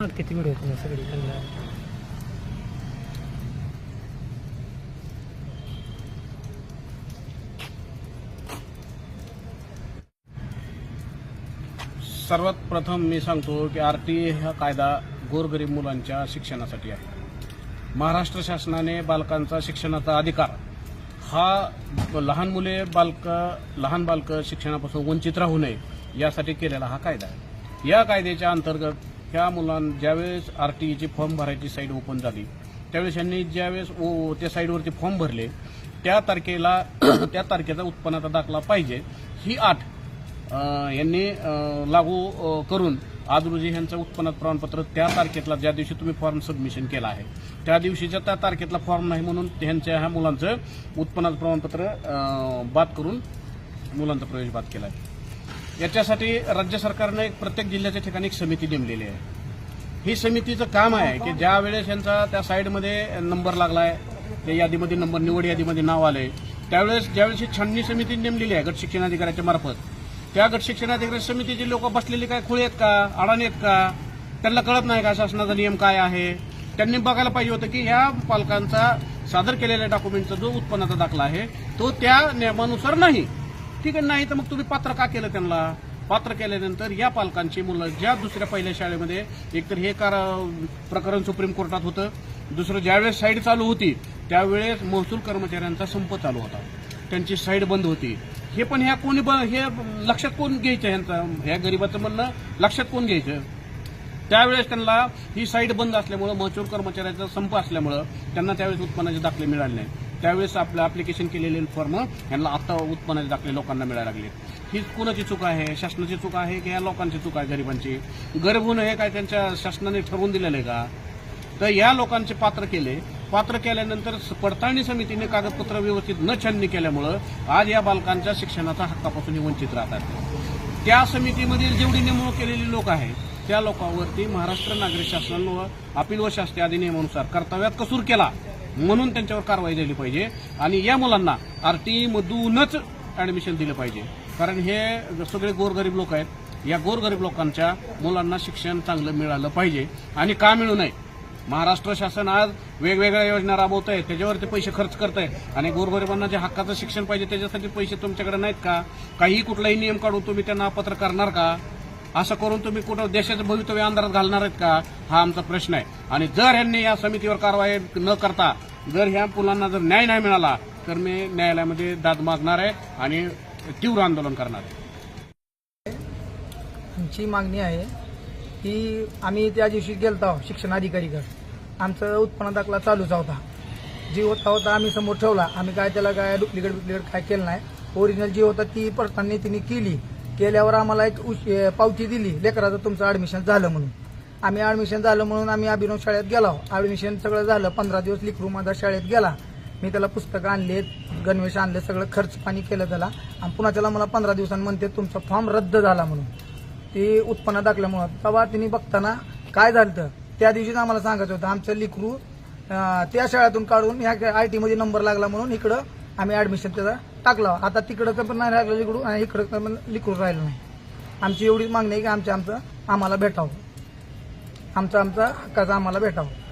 किती वेळ तुम्ही सगळी सर्वात प्रथम मी सांगतो की आर टी हा कायदा गोरगरीब मुलांच्या शिक्षणासाठी आहे. महाराष्ट्र शासनाने बालकांचा शिक्षणाचा अधिकार हा लहान मुले बालक लहान बालक शिक्षणापासून वंचित राहू नये यासाठी केलेला हा कायदा आहे. या कायद्याच्या अंतर्गत ह्या मुलां ज्यावेळेस आर टी ईची फॉर्म भरायची साईट ओपन झाली त्यावेळेस यांनी ज्यावेळेस ओ त्या साईडवरती फॉर्म भरले त्या तारखेला त्या तारखेचा उत्पन्नाचा दाखला पाहिजे ही आठ यांनी लागू करून आज रोजी यांचं उत्पन्नात प्रमाणपत्र त्या तारखेतला ज्या दिवशी तुम्ही फॉर्म सबमिशन केला आहे त्या दिवशीच्या त्या तारखेतला फॉर्म नाही म्हणून ह्यांच्या ह्या मुलांचं उत्पन्नात प्रमाणपत्र बाद करून मुलांचा प्रवेश बाद केला आहे. याच्यासाठी राज्य सरकारनं एक प्रत्येक जिल्ह्याच्या ठिकाणी एक समिती नेमलेली आहे. ही समितीचं काम आहे की ज्या वेळेस यांचा त्या साईडमध्ये नंबर लागलाय त्या यादीमध्ये नंबर निवड यादीमध्ये नाव आलंय त्यावेळेस ज्यावेळेस ही छाननी समिती नेमलेली आहे गट शिक्षणाधिकाऱ्याच्या मार्फत त्या गट शिक्षणाधिकारी समितीचे लोक बसलेले काय खुळे आहेत का अडाणी आहेत का त्यांना कळत नाही का शासनाचा नियम काय आहे? त्यांनी बघायला पाहिजे होतं की ह्या पालकांचा सादर केलेल्या डॉक्युमेंटचा जो उत्पन्नाचा दाखला आहे तो त्या नियमानुसार नाही. ठीक आहे नाही तर मग तुम्ही पात्र का केलं त्यांना? पात्र केल्यानंतर या पालकांची मुलं ज्या दुसऱ्या पहिल्या शाळेमध्ये एकतर हे कार प्रकरण सुप्रीम कोर्टात होतं दुसरं ज्यावेळेस साईड चालू होती त्यावेळेस महसूल कर्मचाऱ्यांचा संप चालू होता. त्यांची साईड बंद होती. हे पण ह्या कोणी ब- हे लक्षात कोण घ्यायचं ह्यांचं? ह्या गरीबाचं म्हणणं लक्षात कोण घ्यायचं? त्यावेळेस त्यांना ही साईड बंद असल्यामुळं महसूल कर्मचाऱ्याचा संप असल्यामुळं त्यांना त्यावेळेस उत्पन्नाचे दाखले मिळाले नाही त्यावेळेस आपलं ॲप्लिकेशन केलेले फॉर्म यांना आता उत्पन्नाचे दाखले लोकांना मिळायला लागले. ही कोणाची चूक आहे? शासनाची चूक आहे की या लोकांची चूक आहे गरिबांची? गरीब होणं हे काय त्यांच्या शासनाने ठरवून दिलेलं आहे का? तर या लोकांचे पात्र केले. पात्र केल्यानंतर पडताळणी समितीने कागदपत्र व्यवस्थित न छाननी केल्यामुळं आज या बालकांच्या शिक्षणाचा हक्कापासून वंचित राहतात. त्या समितीमधील जेवढी नेमणूक केलेली लोक आहेत त्या लोकांवरती महाराष्ट्र नागरिक शासन व अपील व शास्त्रीय अधिनियमानुसार कर्तव्यात कसूर केला. म्हणून त्यांच्यावर कारवाई झाली पाहिजे. आणि या मुलांना आर टी ईमधूनच ऍडमिशन दिलं पाहिजे. कारण हे सगळे गोरगरीब लोक आहेत. या गोरगरीब लोकांच्या मुलांना शिक्षण चांगलं मिळालं पाहिजे. आणि का मिळू नये? महाराष्ट्र शासन आज वेगवेगळ्या योजना राबवत आहे त्याच्यावरती पैसे खर्च करत आहे आणि गोरगरिबांना जे हक्काचं शिक्षण पाहिजे त्याच्यासाठी पैसे तुमच्याकडे नाहीत का? काही कुठलाही नियम काढून तुम्ही त्यांना अपत्र करणार का? असं करून तुम्ही कुठं देशाचं भवितव्य अंधारात घालणार आहेत का? हा आमचा प्रश्न आहे. आणि जर यांनी या समितीवर कारवाई न करता जर ह्या मुलांना जर न्याय नाही मिळाला तर मी न्यायालयामध्ये दाद मागणार आहे आणि तीव्र आंदोलन करणार आहे. आमची मागणी आहे की आम्ही त्या दिवशी गेलतो शिक्षण अधिकारीकडे आमचं उत्पन्न दाखला चालूच होता. जी होता होता आम्ही समोर ठेवला. आम्ही काय त्याला काय डुप्लिकेट डुप्लिकेट काय केलं नाही. ओरिजिनल जी होता ती पडताना तिने केली. केल्यावर आम्हाला एक पावती दिली. लेकराचं तुमचं ऍडमिशन झालं म्हणून. आम्ही ॲडमिशन झालं म्हणून आम्ही अभिनव शाळेत गेलो. ॲडमिशन सगळं झालं. पंधरा दिवस लिखरू माझा शाळेत गेला. मी त्याला पुस्तकं आणले गणवेश आणले सगळं खर्च पाणी केलं त्याला. आणि पुन्हा त्याला मला पंधरा दिवसांनी म्हणते तुमचा फॉर्म रद्द झाला म्हणून. ते उत्पन्न दाखल्यामुळं तेव्हा तिने बघताना काय झालं तर त्या दिवशीच आम्हाला सांगायचं होतं आमचं लिखरू त्या शाळेतून काढून ह्या आय टीमध्ये नंबर लागला म्हणून इकडं आम्ही ॲडमिशन त्याचा टाकलं. आता तिकडं पण नाही राहिलं लिकडू आणि इकडं पण लिकरू राहिलं नाही. आमची एवढीच मागणी आहे की आमच्या आमचं आम्हाला भेटावं. आमचा आमचा हक्काचा आम्हाला भेटावं.